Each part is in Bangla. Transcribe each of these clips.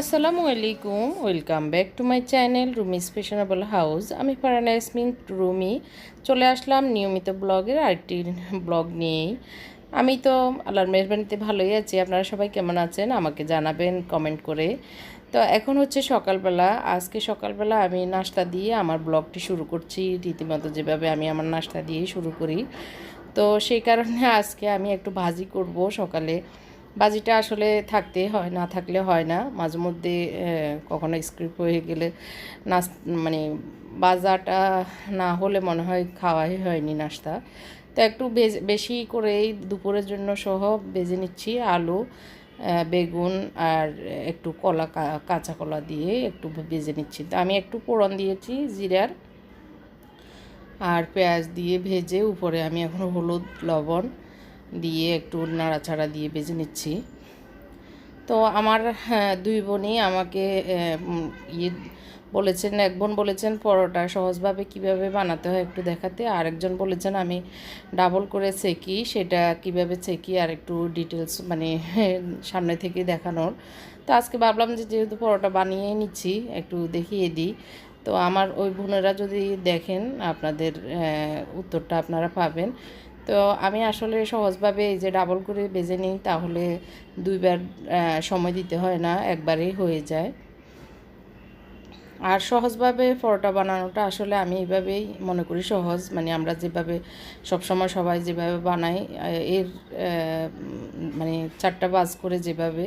আসসালামু আলাইকুম, welcome back to my channel Rumi fashionable house. আমি ফারানা ইয়াসমিন, রুমি। চলে আসলাম নিয়মিত ব্লগের আরেকটি ব্লগ নিয়েই। আমি তো আল্লাহর মেহরবানিতে ভালোই আছি। আপনারা সবাই কেমন আছেন? আমাকে জানাবেন, কমেন্ট করে। তো এখন হচ্ছে সকালবেলা। আজকে সকালবেলা আমি নাস্তা দিয়ে আমার ব্লগটি শুরু করছি। রীতিমতো যেভাবে আমি আমার নাস্তা দিয়েই শুরু করি। তো সেই কারণে আজকে আমি একটু ভাজি করব সকালে। বাজিটা আসলে থাকতে হয়, না থাকলে হয় না। মাঝে মধ্যে কখনো স্ক্রিপ্ট হয়ে গেলে নাস মানে বাজাটা না হলে মনে হয় খাওয়াই হয়নি নাস্তা। তো একটু বেশি করেই দুপুরের জন্য সহ বেজে নিচ্ছি আলু বেগুন আর একটু কলা কাঁচা কলা দিয়ে একটু বেজে নিচ্ছি। তো আমি একটু পোড়ন দিয়েছি, জিরার আর পেঁয়াজ দিয়ে ভেজে উপরে আমি এখন হলুদ, লবণ দিয়ে একটু নাড়াচাড়া দিয়ে ভেজে নিচ্ছি। তো আমার হ্যাঁ, দুই বোনই আমাকে ইয়ে বলেছেন এক বোন বলেছেন পরোটা সহজভাবে কীভাবে বানাতে হয় একটু দেখাতে। আর একজন বলেছেন আমি ডাবল করে সেকি সেটা কীভাবে সেকি আর একটু ডিটেলস মানে সামনে থেকে দেখানোর। তো আজকে ভাবলাম যে যেহেতু পরোটা বানিয়ে নিচ্ছি একটু দেখিয়ে দিই। তো আমার ওই বোনেরা যদি দেখেন আপনাদের উত্তরটা আপনারা পাবেন। তো আমি আসলে সহজভাবে এই যে ডাবল করে বেজে নিই, তাহলে দুইবার সময় দিতে হয় না, একবারেই হয়ে যায়। আর সহজভাবে পরোটা বানানোটা আসলে আমি এইভাবেই মনে করি সহজ। মানে আমরা যেভাবে, সবসময় সবাই যেভাবে বানাই এর মানে চারটা বাজ করে যেভাবে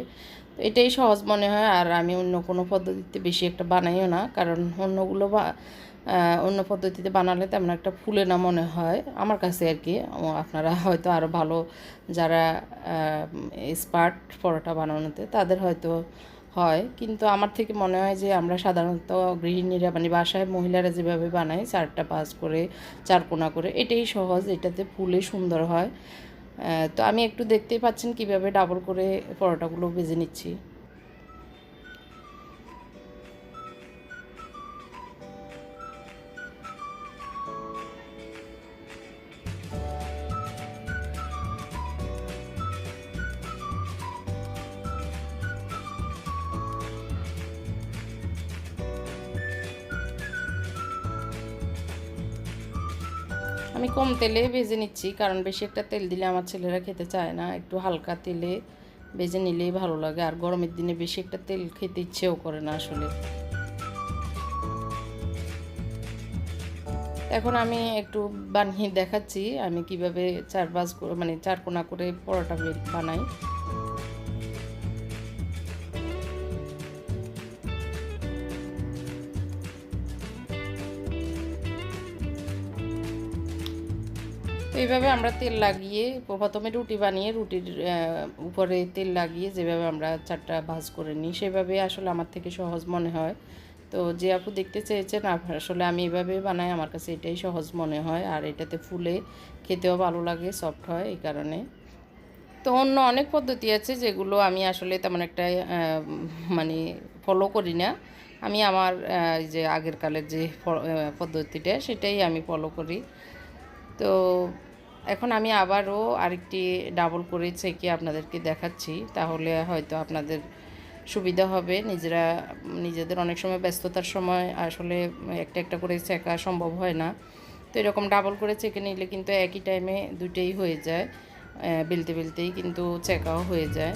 এটাই সহজ মনে হয়। আর আমি অন্য কোনো পদ্ধতিতে বেশি একটা বানাইও না, কারণ অন্যগুলো অন্য পদ্ধতিতে বানালে তেমন একটা ফুলে না মনে হয়। আমার কাছে আর কি আপনারা হয়তো আরও ভালো যারা স্পার্ট পরোটা বানানোতে, তাদের হয়তো হয়। কিন্তু আমার থেকে মনে হয় যে আমরা সাধারণত গৃহিণীরা মানে বাসায় মহিলারা যেভাবে বানায়, চারটা পাঁচ করে, চার কোনা করে, এটাই সহজ, এটাতে ফুলে সুন্দর হয়। তো আমি একটু দেখতেই পাচ্ছেন কীভাবে ডাবল করে পরোটাগুলো ভেজে নিচ্ছি। আমি কম তেলে ভেজে নিচ্ছি, কারণ বেশি একটা তেল দিলে আমার ছেলেরা খেতে চায় না। একটু হালকা তেলে ভেজে নিলেই ভালো লাগে, আর গরমের দিনে বেশি একটা তেল খেতে ইচ্ছেও করে না আসলে। এখন আমি একটু বানিয়ে দেখাচ্ছি, আমি কীভাবে চার পাঁচ মানে চার কোনা করে পরোটা বানাই। এইভাবে আমরা তেল লাগিয়ে প্রথমে রুটি বানিয়ে রুটির উপরে তেল লাগিয়ে যেভাবে আমরা চারটা ভাজ করে নিই, সেভাবে আসলে আমার থেকে সহজ মনে হয়। তো যে আপু দেখতে চেয়েছেন আসলে আমি এভাবে বানাই, আমার কাছে এটাই সহজ মনে হয়। আর এটাতে ফুলে খেতেও ভালো লাগে সফট হয় এই কারণে। তো অন্য অনেক পদ্ধতি আছে যেগুলো আমি আসলে তেমন একটা মানে ফলো করি না। আমি আমার যে আগের কালের যে পদ্ধতিটা, সেটাই আমি ফলো করি। তো এখন আমি আবারও আরেকটি ডাবল করে ছেঁকে আপনাদেরকে দেখাচ্ছি, তাহলে হয়তো আপনাদের সুবিধা হবে। নিজেরা, নিজেদের অনেক সময় ব্যস্ততার সময় আসলে একটা একটা করে ছেঁকা সম্ভব হয় না। তো এরকম ডাবল করে ছেঁকে নিলে কিন্তু একই টাইমে দুটেই হয়ে যায় বেলতে বেলতেই কিন্তু চেকাও হয়ে যায়।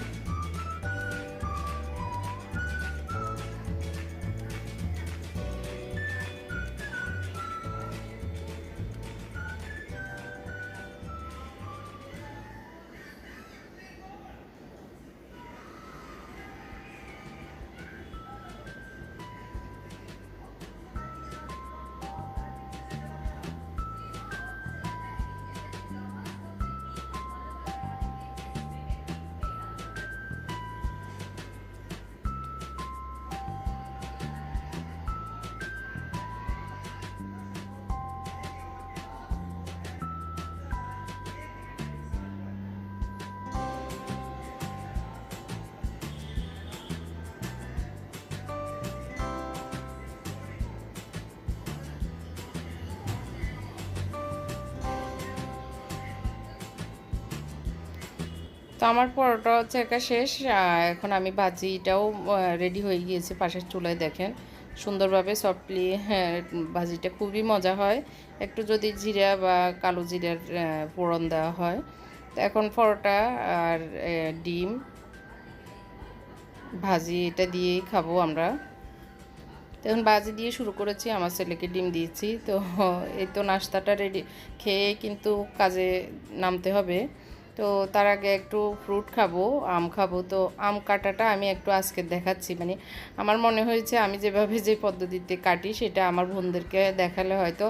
তো আমার পরোটা হচ্ছে একা শেষ এখন আমি ভাজিটাও রেডি হয়ে গিয়েছে পাশের চুলায় দেখেন। সুন্দরভাবে সফটলি হ্যাঁ ভাজিটা খুবই মজা হয়। একটু যদি জিরা বা কালো জিরার ফোড়ন দেওয়া হয়। তো এখন পরোটা আর ডিম, ভাজি এটা দিয়েই খাব আমরা। এখন বাজি দিয়ে শুরু করেছি, আমার ছেলেকে ডিম দিয়েছি। তো এই তো নাস্তাটা রেডি খেয়ে কিন্তু কাজে নামতে হবে। তো তার আগে একটু ফ্রুট খাব, আম খাব। তো আম কাটাটা আমি একটু আজকে দেখাচ্ছি। মানে আমার মনে হয়েছে আমি যেভাবে যে পদ্ধতিতে কাটি সেটা আমার বোনদেরকে দেখালে হয়তো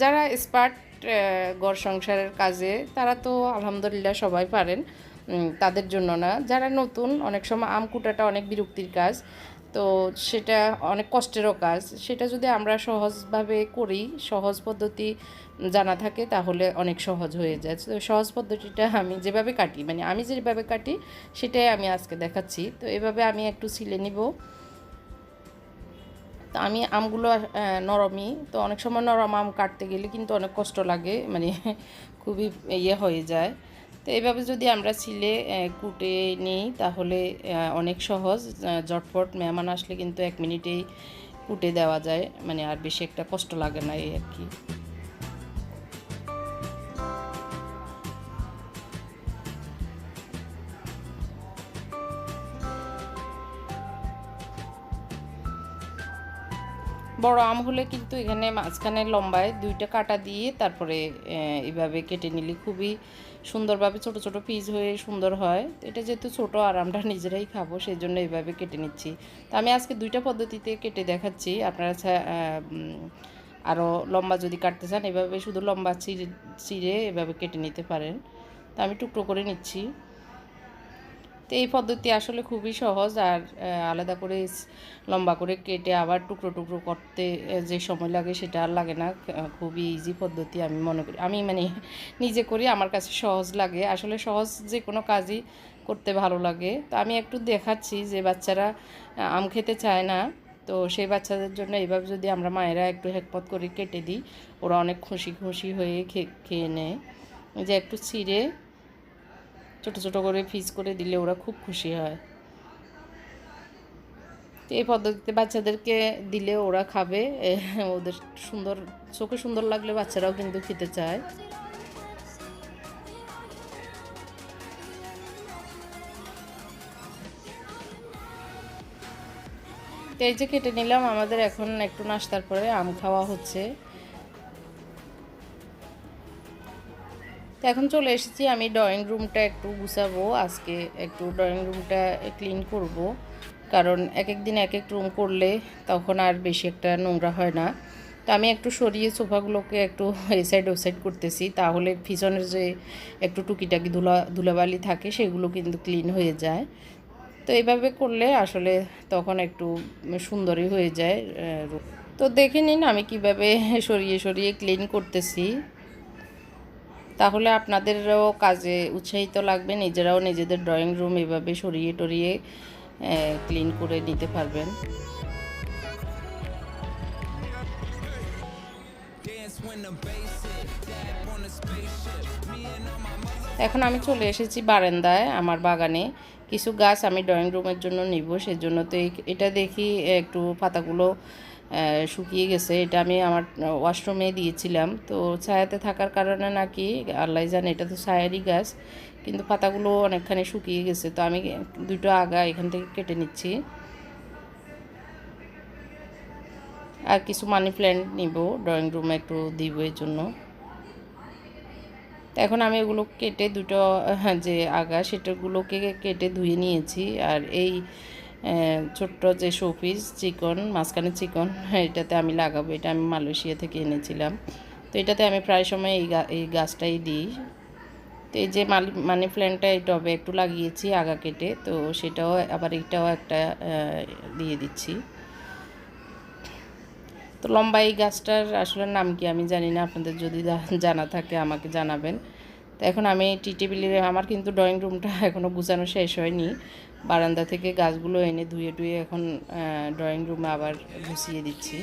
যারা স্পার্ট ঘর সংসারের কাজে, তারা তো আলহামদুলিল্লাহ সবাই পারেন। তাদের জন্য না। যারা নতুন, অনেক সময় আম কুটাটা অনেক বিরক্তির কাজ। তো সেটা অনেক কষ্টেরও কাজ। সেটা যদি আমরা সহজভাবে করি, সহজ পদ্ধতি জানা থাকে, তাহলে অনেক সহজ হয়ে যায়। তো সহজ পদ্ধতিটা আমি যেভাবে কাটি মানে আমি যেভাবে কাটি, সেটাই আমি আজকে দেখাচ্ছি। তো এভাবে আমি একটু ছিলে নিব। তো আমি আমগুলো নরমই। তো অনেক সময় নরম আম কাটতে গেলে কিন্তু অনেক কষ্ট লাগে মানে খুবই ইয়ে হয়ে যায়। তো এইভাবে যদি আমরা ছিলে কুটে নিই, তাহলে অনেক সহজ। ঝটফট মেহমান আসলে কিন্তু এক মিনিটেই কুটে দেওয়া যায়। মানে আর বেশি একটা কষ্ট লাগে না এই আর কি। বড় আম হলে কিন্তু এখানে মাঝখানে লম্বায় দুইটা কাটা দিয়ে তারপরে এভাবে কেটে নিলে খুবই সুন্দরভাবে ছোট ছোট পিস হয়ে সুন্দর হয়। এটা যেহেতু ছোট আর আমরা নিজেরাই খাব সেই জন্য এইভাবে কেটে নিচ্ছি। তো আমি আজকে দুইটা পদ্ধতিতে কেটে দেখাচ্ছি। আপনারা আরও লম্বা যদি কাটতে চান, এভাবে শুধু লম্বা চিড়ে চিড়ে এভাবে কেটে নিতে পারেন। তো আমি টুকরো করে নিচ্ছি। তো এই পদ্ধতি আসলে খুবই সহজ আর আলাদা করে লম্বা করে কেটে আবার টুকরো টুকরো করতে যে সময় লাগে সেটা আর লাগে না। খুবই ইজি পদ্ধতি আমি মনে করি। আমি মানে নিজে করি, আমার কাছে সহজ লাগে। আসলে সহজ যে কোনো কাজই করতে ভালো লাগে। তো আমি একটু দেখাচ্ছি যে বাচ্চারা আম খেতে চায় না। তো সেই বাচ্চাদের জন্য এইভাবে যদি আমরা মায়েরা একটু হেকপত করে কেটে দিই, ওরা অনেক খুশি খুশি হয়ে খেয়ে নেয়। যে একটু ছিঁড়ে ছোট ছোট করে পিস করে দিলে ওরা খুব খুশি হয়। তো এই পদ্ধতিতে বাচ্চাদেরকে দিলে ওরা খাবে ওদের সুন্দর, চোখে সুন্দর লাগলে বাচ্চারাও কিন্তু খেতে চায়। তো এই যে কেটে নিলাম, আমাদের এখন একটু নাস্তার পরে আম খাওয়া হচ্ছে। তো এখন চলে এসেছি, আমি ড্রয়িং রুমটা একটু গুছাবো, আজকে একটু ড্রয়িং রুমটা ক্লিন করব। কারণ এক এক দিন এক এক রুম করলে তখন আর বেশি একটা নোংরা হয় না। তো আমি একটু সরিয়ে সোফাগুলোকে একটু এই সাইড ও সাইড করতেছি, তাহলে পিছনের যে একটু টুকিটাকি ধুলা, ধুলাবালি থাকে সেগুলো কিন্তু ক্লিন হয়ে যায়। তো এইভাবে করলে আসলে তখন একটু সুন্দরই হয়ে যায় তো দেখে নিন আমি কীভাবে সরিয়ে সরিয়ে ক্লিন করতেছি। তাহলে আপনাদেরও কাজে উৎসাহিত লাগবে, নিজেরাও নিজেদের ড্রয়িং রুম এভাবে সরিয়ে টরিয়ে ক্লিন করে নিতে পারবেন। এখন আমি চলে এসেছি বারান্দায়, আমার বাগানে। কিছু গাছ আমি ড্রয়িং রুমের জন্য নিব, সেজন্য তো এটা দেখি একটু পাতাগুলো শুকিয়ে গেছে। এটা আমি আমার ওয়াশরুমে দিয়েছিলাম। তো ছায়াতে থাকার কারণে নাকি আল্লাহ জানে, এটা তো ছায়ারই গাছ, কিন্তু পাতাগুলো অনেকখানি শুকিয়ে গেছে। তো আমি দুটো আগা এখান থেকে কেটে নিচ্ছি। আর কিছু মানি প্ল্যান্ট নিব ড্রয়িং রুমে একটু দিব এর জন্য। এখন আমি এগুলো কেটে দুটো যে আগা, সেটাগুলোকে কেটে ধুয়ে নিয়েছি। আর এই ছোট্ট যে শোপিস চিকন মাঝখানে চিকন এটাতে আমি লাগাবো, এটা আমি মালয়েশিয়া থেকে এনেছিলাম। তো এটাতে আমি প্রায় সময় এই এই গাছটাই দিই। তো এই যে মালি, মানি প্ল্যান্টটা এই টবে একটু লাগিয়েছি আগা কেটে, তো সেটাও, আবার এটাও একটা দিয়ে দিচ্ছি। তো লম্বা এই গাছটার আসলে নাম কি আমি জানি না, আপনাদের যদি জানা থাকে আমাকে জানাবেন। তো এখন আমি টি টেবিলে আমার কিন্তু ড্রয়িং রুমটা এখনও গুছানো শেষ হয়নি। বারান্দা থেকে গাছগুলো এনে ধুয়ে টুয়ে এখন ড্রয়িং রুমে আবার গুছিয়ে দিচ্ছি।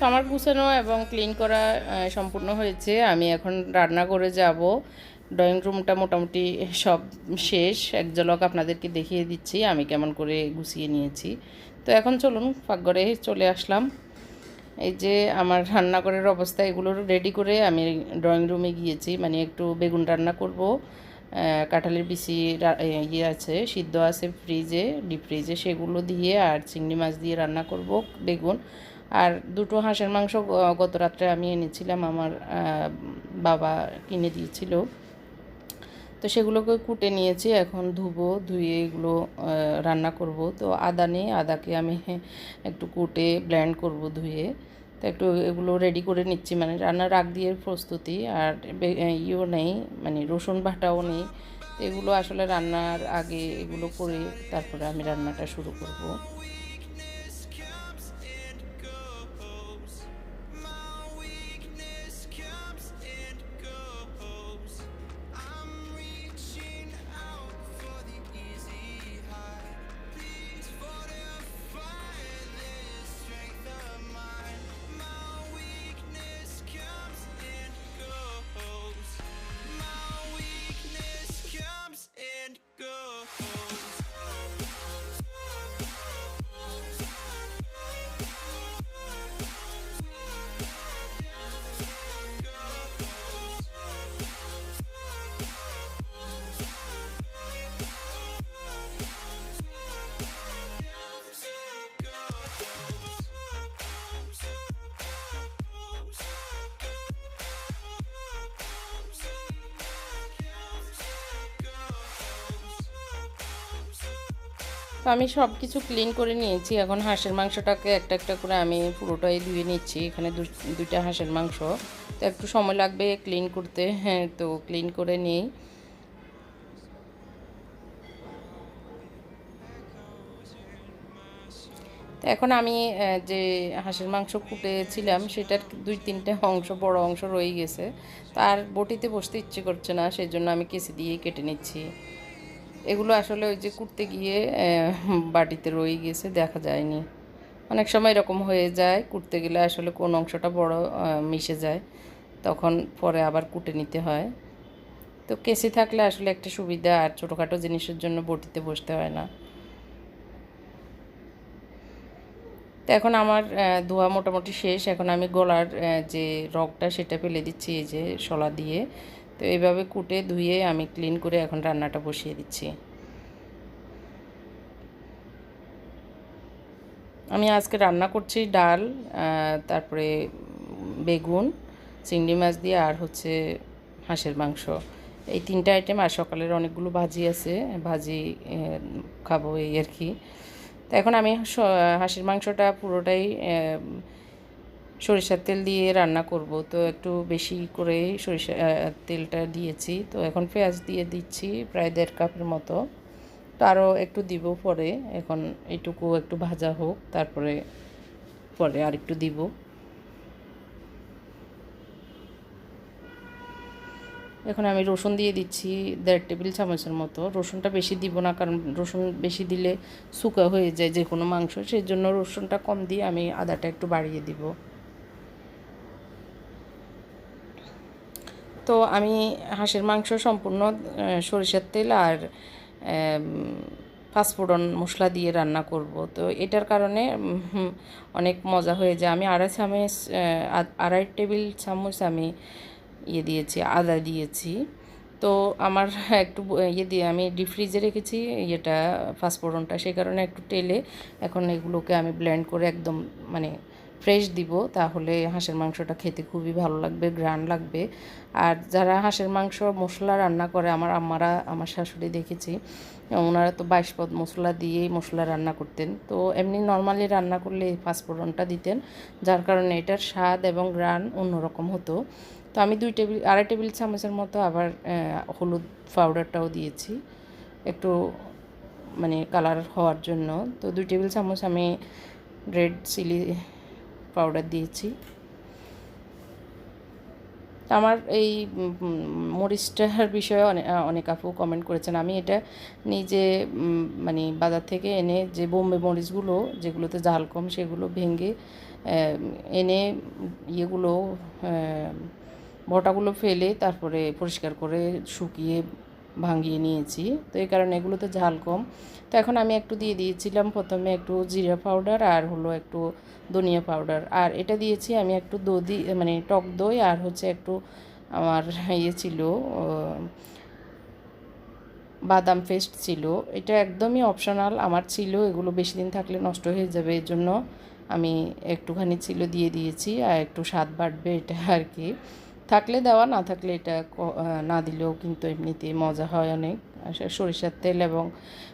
তো আমার গুছানো এবং ক্লিন করা সম্পূর্ণ হয়েছে। আমি এখন রান্না করে যাব। ড্রয়িং রুমটা মোটামুটি সব শেষ। এক ঝলক আপনাদেরকে দেখিয়ে দিচ্ছি, আমি কেমন করে গুছিয়ে নিয়েছি। তো এখন চলুন, পাকঘরে চলে আসলাম। এই যে আমার রান্নাঘরের অবস্থা, এগুলো রেডি করে আমি ড্রয়িং রুমে গিয়েছি। মানে একটু বেগুন রান্না করব। কাঁঠালের বিচি ইয়ে আছে, সিদ্ধ আছে ফ্রিজে ডিপ ফ্রিজে সেগুলো দিয়ে আর চিংড়ি মাছ দিয়ে রান্না করব, বেগুন। আর দুটো হাঁসের মাংস গত রাত্রে আমি এনেছিলাম, আমার বাবা কিনে দিয়েছিল। তো সেগুলোকে কুটে নিয়েছি, এখন ধুবো, ধুয়ে এগুলো রান্না করব। তো আদা নেই, আদাকে আমি একটু কুটে ব্ল্যান্ড করব ধুয়ে। তো একটু এগুলো রেডি করে নিচ্ছি মানে রান্নার আগ দিয়ে প্রস্তুতি, আর ইয়েও নেই মানে রসুন বাটাও নেই। এগুলো আসলে রান্নার আগে এগুলো করে তারপরে আমি রান্নাটা শুরু করব। তো আমি সব কিছু ক্লিন করে নিয়েছি। এখন হাঁসের মাংসটাকে একটা একটা করে আমি পুরোটাই ধুয়ে নিচ্ছি। এখানে দুইটা হাঁসের মাংস। তো একটু সময় লাগবে ক্লিন করতে। হ্যাঁ তো ক্লিন করে নিই। তো এখন আমি যে হাঁসের মাংস কুটেছিলাম, সেটার দুই তিনটে অংশ, বড় অংশ রয়ে গেছে। তার বটিতে বসতে ইচ্ছে করছে না সেই জন্য আমি কেসি দিয়েই কেটে নিচ্ছি। এগুলো আসলে ওই যে কুটতে গিয়ে বাটিতে রয়ে গেছে, দেখা যায়নি। অনেক সময় এরকম হয়ে যায়, কুটতে গেলে আসলে কোন অংশটা বড় মিশে যায়, তখন পরে আবার কুটে নিতে হয়। তো কেসি থাকলে আসলে একটা সুবিধা, আর ছোটোখাটো জিনিসের জন্য বটিতে বসতে হয় না। তো এখন আমার ধোয়া মোটামুটি শেষ। এখন আমি গলার যে রগটা, সেটা ফেলে দিচ্ছি, এই যে শলা দিয়ে। তো এইভাবে কুটে, ধুয়ে আমি ক্লিন করে এখন রান্নাটা বসিয়ে দিচ্ছি। আমি আজকে রান্না করছি ডাল তারপরে বেগুন, চিংড়ি মাছ দিয়ে আর হচ্ছে হাঁসের মাংস। এই তিনটা আইটেম আর সকালের অনেকগুলো ভাজি আছে, ভাজি খাব এই আর কি। তো এখন আমি হাঁসের মাংসটা পুরোটাই সরিষার তেল দিয়ে রান্না করব। তো একটু বেশি করে সরিষা তেলটা দিয়েছি। তো এখন পেঁয়াজ দিয়ে দিচ্ছি প্রায় দেড় কাপের মতো। তো আরও একটু দিব পরে। এখন এইটুকু একটু ভাজা হোক, তারপরে পরে আর একটু দিব। এখন আমি রসুন দিয়ে দিচ্ছি দেড় টেবিল চামচের মতো। রসুনটা বেশি দিব না, কারণ রসুন বেশি দিলে শুকা হয়ে যায় যে কোনো মাংস। সেই জন্য রসুনটা কম দিয়ে আমি আদাটা একটু বাড়িয়ে দিব। তো আমি হাঁসের মাংস সম্পূর্ণ সরিষার তেল আর পাঁচফোড়ন মশলা দিয়ে রান্না করব। তো এটার কারণে অনেক মজা হয়ে যায়। আমি আড়াই চামচ আড়াই টেবিল চামচ আমি ইয়ে দিয়েছি, আদা দিয়েছি। তো আমার একটু ইয়ে দিয়ে আমি ডিপ ফ্রিজে রেখেছি, ইয়েটা, পাঁচফোড়নটা। সেই কারণে একটু তেলে এখন এগুলোকে আমি ব্লেন্ড করে একদম মানে ফ্রেশ দিব, তাহলে হাঁসের মাংসটা খেতে খুবই ভালো লাগবে গ্রান লাগবে। আর যারা হাঁসের মাংস মশলা রান্না করে, আমার আম্মারা, আমার শাশুড়ি দেখেছি, ওনারা তো বাইশ পদ মশলা দিয়েই মশলা রান্না করতেন। তো এমনি নর্মালি রান্না করলে পাঁচফোড়নটা দিতেন, যার কারণে এটার স্বাদ এবং গ্রান অন্যরকম হতো। তো আমি দুই টেবিল, আড়াই টেবিল চামচের মতো আবার হলুদ পাউডারটাও দিয়েছি, একটু মানে কালার হওয়ার জন্য। তো দুই টেবিল চামচ আমি রেড চিলি পাউডার দিয়েছি। আমার এই মরিচটার বিষয়ে অনেক অনেক আপু কমেন্ট করেছেন। আমি এটা নিজে মানে বাজার থেকে এনে যে বোম্বে মরিচগুলো যেগুলোতে জাল কম সেগুলো ভেঙে এনে ইয়েগুলো আহ, বটাগুলো ফেলে তারপরে পরিষ্কার করে শুকিয়ে ভাঙিয়ে নিয়েছি। তো এই কারণে এগুলোতে ঝাল কম। তো এখন আমি একটু দিয়ে দিয়েছিলাম প্রথমে একটু জিরা পাউডার আর হলো একটু ধনিয়া পাউডার আর এটা দিয়েছি আমি একটু দধি মানে টক দই আর হচ্ছে একটু আমার ইয়ে ছিল বাদাম পেস্ট ছিল। এটা একদমই অপশনাল আমার ছিল, এগুলো বেশি দিন থাকলে নষ্ট হয়ে যাবে, এর জন্য আমি একটুখানি ছিল দিয়ে দিয়েছি, আর একটু স্বাদ বাড়বে এটা আর কি। থাকলে দেওয়া, না থাকলে এটা না দিলেও কিন্তু এমনিতে মজা হয় অনেক। সরিষার তেল এবং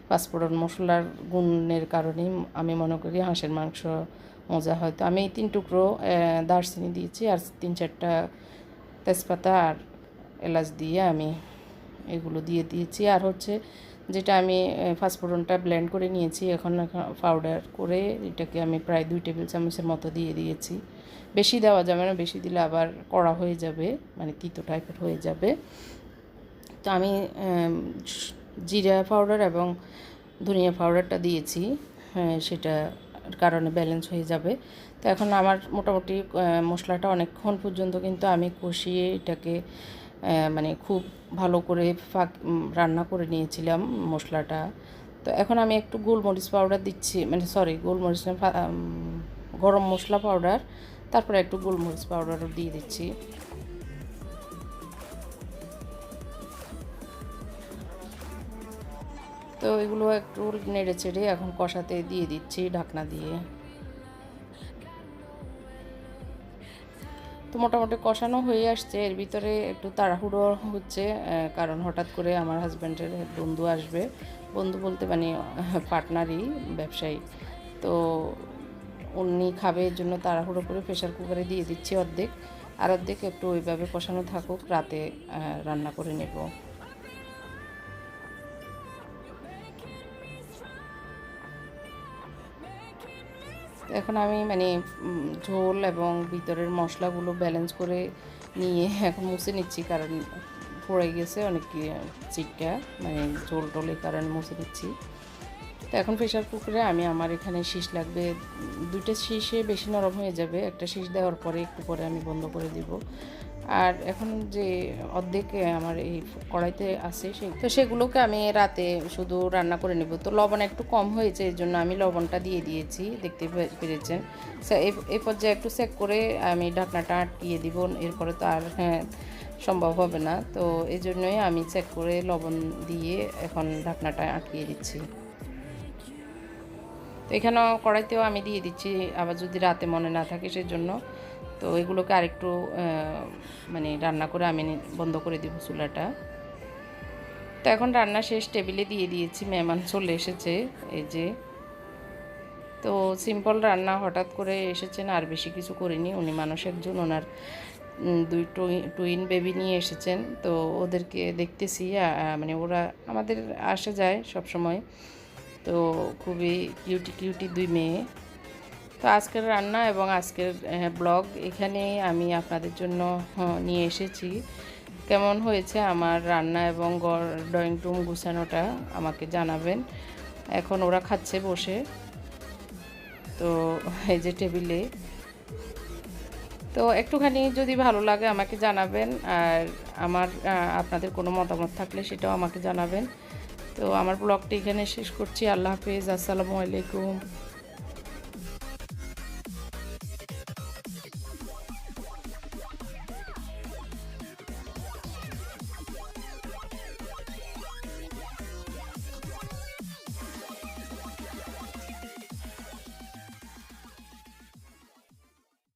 পাঁচফোড়ন মশলার গুণের কারণেই আমি মনে করি হাঁসের মাংস মজা হয়। তো আমি এই তিন টুকরো দারচিনি দিয়েছি আর তিন চারটা তেজপাতা আর এলাচ দিয়ে আমি এগুলো দিয়ে দিয়েছি। আর হচ্ছে যেটা আমি ফাস্টফোড়নটা ব্লেন্ড করে নিয়েছি। এখন পাউডার করে এটাকে আমি প্রায় দুই টেবিল চামচের মতো দিয়ে দিয়েছি। বেশি দেওয়া যাবে না, বেশি দিলে আবার কড়া হয়ে যাবে মানে তিতো টাইপের হয়ে যাবে। তো আমি জিরা পাউডার এবং ধনিয়া পাউডারটা দিয়েছি সেটা কারণে ব্যালেন্স হয়ে যাবে। তো এখন আমার মোটামুটি মশলাটা অনেকক্ষণ পর্যন্ত কিন্তু আমি কষিয়ে এটাকে মানে খুব ভালো করে ফাঁক রান্না করে নিয়েছিলাম মশলাটা। তো এখন আমি একটু গোলমরিচ পাউডার দিচ্ছি মানে সরি গোলমরিচ গরম মশলা পাউডার, তারপরে একটু গোলমরিচ পাউডারও দিয়ে দিচ্ছি। তো এগুলো একটু নেড়ে চেড়ে এখন কষাতে দিয়ে দিচ্ছি ঢাকনা দিয়ে। তো মোটামুটি কষানো হয়ে আসছে। এর ভিতরে একটু তাড়াহুড়ো হচ্ছে কারণ হঠাৎ করে আমার হাজব্যান্ডের বন্ধু আসবে। বন্ধু বলতে মানে পার্টনারই ব্যবসায়ী। তো উনি খাবে, এর জন্য তাড়াহুড়ো করে প্রেশার কুকারে দিয়ে দিচ্ছি অর্ধেক। আর অর্ধেক একটু ওইভাবে কষানো থাকুক, রাতে রান্না করে নেব। এখন আমি মানে ঝোল এবং ভিতরের মশলাগুলো ব্যালেন্স করে নিয়ে এখন মুছে নিচ্ছি কারণ পড়ে গেছে অনেক চিটকা মানে ঝোল টোল এই কারণে মুছে নিচ্ছি। তো এখন প্রেশার কুকারে আমি আমার এখানে শীষ লাগবে, দুইটা শীষে বেশি নরম হয়ে যাবে। একটা শীষ দেওয়ার পরে একটু পরে আমি বন্ধ করে দিব। আর এখন যে অর্ধেক আমার এই কড়াইতে আছে সেই তো সেগুলোকে আমি রাতে শুধু রান্না করে নেব। তো লবণ একটু কম হয়েছে এই জন্য আমি লবণটা দিয়ে দিয়েছি, দেখতে পেরেছেন। এই- পর্যায়ে একটু চেক করে আমি ঢাকনাটা আটকিয়ে দিব, এরপরে তো আর হ্যাঁ সম্ভব হবে না। তো এই জন্যই আমি চেক করে লবণ দিয়ে এখন ঢাকনাটা আটকিয়ে দিচ্ছি। তো এখানেও কড়াইতেও আমি দিয়ে দিচ্ছি, আবার যদি রাতে মনে না থাকে সেজন্য। তো এগুলোকে আরেকটু মানে রান্না করে আমি বন্ধ করে দিব চুলাটা। তো এখন রান্না শেষ টেবিলে দিয়ে দিয়েছি, মেহমান চলে এসেছে, এই যে। তো সিম্পল রান্না, হঠাৎ করে এসেছেন, আর বেশি কিছু করিনি। উনি মানুষ একজন, ওনার দুই টুই- টুইন বেবি নিয়ে এসেছেন। তো ওদেরকে দেখতেছি মানে ওরা আমাদের আসে যায় সব সময় তো খুবই কিউটি কিউটি দুই মেয়ে। তো আজকের রান্না এবং আজকের ব্লগ এখানে আমি আপনাদের জন্য হ্যাঁ, নিয়ে এসেছি। কেমন হয়েছে আমার রান্না এবং ড্রয়িং রুম গুছানোটা আমাকে জানাবেন। এখন ওরা খাচ্ছে বসে। তো এই যে টেবিলে। তো একটুখানি যদি ভালো লাগে আমাকে জানাবেন আর আমার আপনাদের কোনো মতামত থাকলে সেটাও আমাকে জানাবেন। তো আমার ব্লগটি এখানে শেষ করছি। আল্লাহ হাফেজ। আসসালামু আলাইকুম।